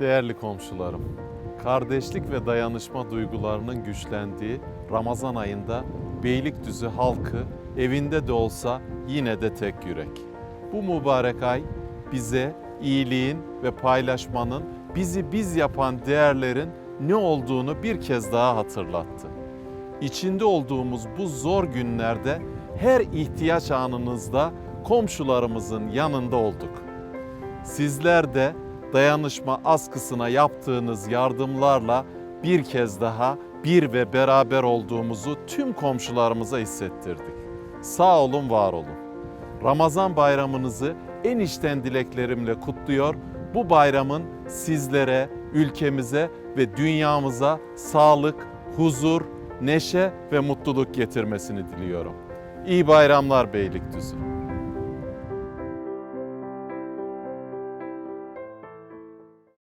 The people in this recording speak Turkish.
Değerli komşularım, kardeşlik ve dayanışma duygularının güçlendiği Ramazan ayında Beylikdüzü halkı evinde de olsa yine de tek yürek. Bu mübarek ay bize iyiliğin ve paylaşmanın bizi biz yapan değerlerin ne olduğunu bir kez daha hatırlattı. İçinde olduğumuz bu zor günlerde her ihtiyaç anınızda komşularımızın yanında olduk. Sizler de dayanışma askısına yaptığınız yardımlarla bir kez daha bir ve beraber olduğumuzu tüm komşularımıza hissettirdik. Sağ olun, var olun. Ramazan bayramınızı en içten dileklerimle kutluyor. Bu bayramın sizlere, ülkemize ve dünyamıza sağlık, huzur, neşe ve mutluluk getirmesini diliyorum. İyi bayramlar Beylikdüzü.